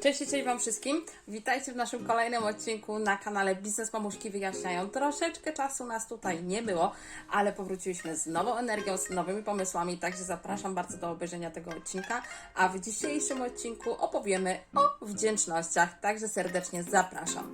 Cześć, cześć Wam wszystkim. Witajcie w naszym kolejnym odcinku na kanale Biznes Mamuszki Wyjaśniają. Troszeczkę czasu nas tutaj nie było, ale powróciliśmy z nową energią, z nowymi pomysłami, także zapraszam bardzo do obejrzenia tego odcinka. A w dzisiejszym odcinku opowiemy o wdzięcznościach, także serdecznie zapraszam.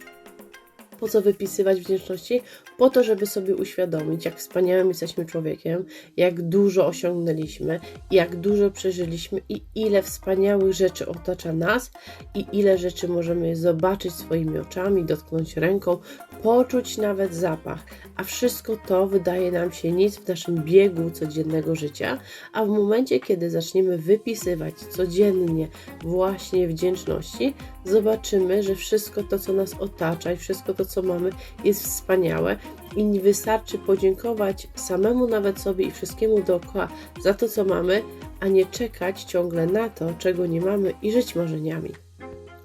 Po co wypisywać wdzięczności? Po to, żeby sobie uświadomić, jak wspaniałym jesteśmy człowiekiem, jak dużo osiągnęliśmy, jak dużo przeżyliśmy i ile wspaniałych rzeczy otacza nas i ile rzeczy możemy zobaczyć swoimi oczami, dotknąć ręką, poczuć nawet zapach. A wszystko to wydaje nam się nic w naszym biegu codziennego życia, a w momencie, kiedy zaczniemy wypisywać codziennie właśnie wdzięczności, zobaczymy, że wszystko to, co nas otacza i wszystko to, co mamy, jest wspaniałe i nie wystarczy podziękować samemu nawet sobie i wszystkiemu dookoła za to, co mamy, a nie czekać ciągle na to, czego nie mamy i żyć marzeniami.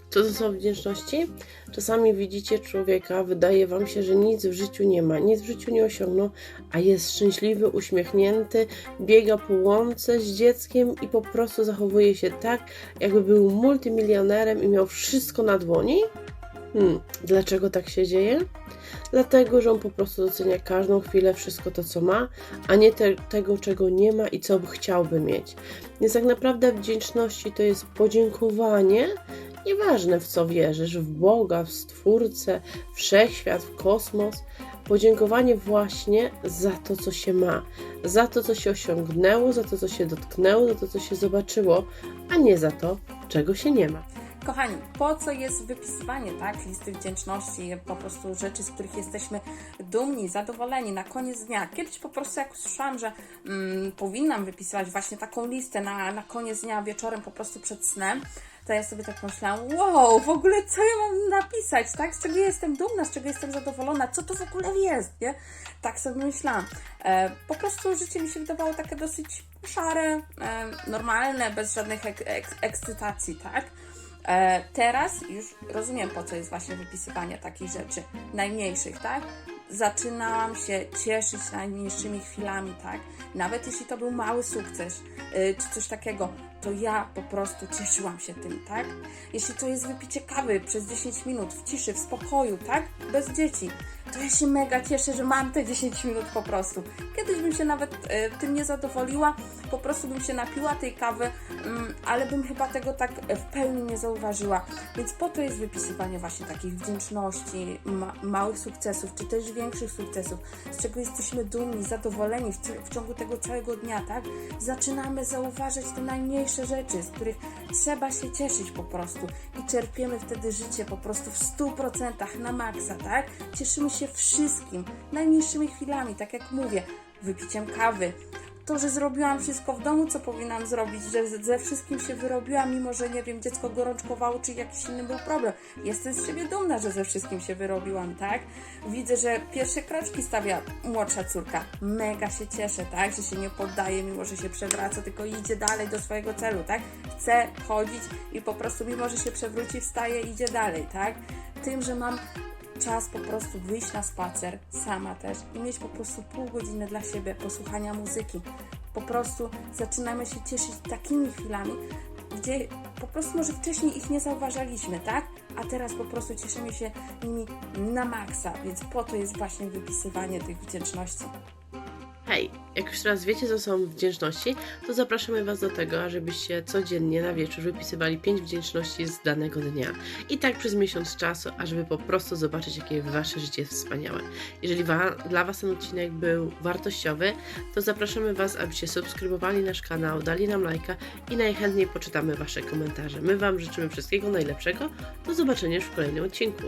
Co to są wdzięczności? Czasami widzicie człowieka, wydaje wam się, że nic w życiu nie ma, nic w życiu nie osiągnął, a jest szczęśliwy, uśmiechnięty, biega po łące z dzieckiem i po prostu zachowuje się tak, jakby był multimilionerem i miał wszystko na dłoni. Hmm, dlaczego tak się dzieje? Dlatego, że on po prostu docenia każdą chwilę wszystko to, co ma, a nie te, tego, czego nie ma i co by chciałby mieć. Więc tak naprawdę wdzięczności to jest podziękowanie, nieważne w co wierzysz, w Boga, w Stwórcę, wszechświat, w kosmos. Podziękowanie właśnie za to, co się ma, za to, co się osiągnęło, za to, co się dotknęło, za to, co się zobaczyło, a nie za to, czego się nie ma. Kochani, po co jest wypisywanie, tak? Listy wdzięczności, po prostu rzeczy, z których jesteśmy dumni, zadowoleni na koniec dnia. Kiedyś po prostu jak usłyszałam, że mm, powinnam wypisywać właśnie taką listę na, na koniec dnia, wieczorem po prostu przed snem, to ja sobie tak myślałam, wow, w ogóle co ja mam napisać, tak? Z czego jestem dumna, z czego jestem zadowolona, co to w ogóle jest, nie? Tak sobie myślałam. E, po prostu życie mi się wydawało takie dosyć szare, e, normalne, bez żadnych ek, ek, ekscytacji, tak? E, teraz już rozumiem, po co jest właśnie wypisywanie takich rzeczy, najmniejszych, tak? Zaczynałam się cieszyć najmniejszymi chwilami, tak? Nawet jeśli to był mały sukces, y, czy coś takiego, to ja po prostu cieszyłam się tym, tak? Jeśli to jest wypicie kawy przez 10 minut w ciszy, w spokoju, tak? Bez dzieci, to ja się mega cieszę, że mam te 10 minut po prostu. Kiedyś bym się nawet y, tym nie zadowoliła, po prostu bym się napiła tej kawy, mm, ale bym chyba tego tak w pełni nie zauważyła. Więc po to jest wypisywanie właśnie takich wdzięczności, ma małych sukcesów, czy też większych sukcesów, z czego jesteśmy dumni, zadowoleni w, w ciągu tego całego dnia, tak? Zaczynamy zauważać te najmniejsze rzeczy, z których trzeba się cieszyć po prostu i czerpiemy wtedy życie po prostu w 100% na maksa, tak? Cieszymy się wszystkim, najmniejszymi chwilami, tak jak mówię, wypiciem kawy, to, że zrobiłam wszystko w domu, co powinnam zrobić, że ze- wszystkim się wyrobiłam, mimo że nie wiem, dziecko gorączkowało, czy jakiś inny był problem. Jestem z siebie dumna, że ze wszystkim się wyrobiłam, tak? Widzę, że pierwsze kroczki stawia młodsza córka. Mega się cieszę, tak? Że się nie poddaje, mimo że się przewraca, tylko idzie dalej do swojego celu, tak? Chce chodzić i po prostu, mimo że się przewróci, wstaje, idzie dalej, tak? Tym, że mam czas po prostu wyjść na spacer, sama też, i mieć po prostu pół godziny dla siebie posłuchania muzyki. Po prostu zaczynamy się cieszyć takimi chwilami, gdzie po prostu może wcześniej ich nie zauważaliśmy, tak? A teraz po prostu cieszymy się nimi na maksa, więc po to jest właśnie wypisywanie tych wdzięczności. Hej, jak już teraz wiecie, co są wdzięczności, to zapraszamy Was do tego, ażebyście codziennie na wieczór wypisywali 5 wdzięczności z danego dnia. I tak przez miesiąc czasu, ażeby po prostu zobaczyć, jakie Wasze życie jest wspaniałe. Jeżeli wa- dla Was ten odcinek był wartościowy, to zapraszamy Was, abyście subskrybowali nasz kanał, dali nam lajka i najchętniej poczytamy Wasze komentarze. My Wam życzymy wszystkiego najlepszego. Do zobaczenia już w kolejnym odcinku.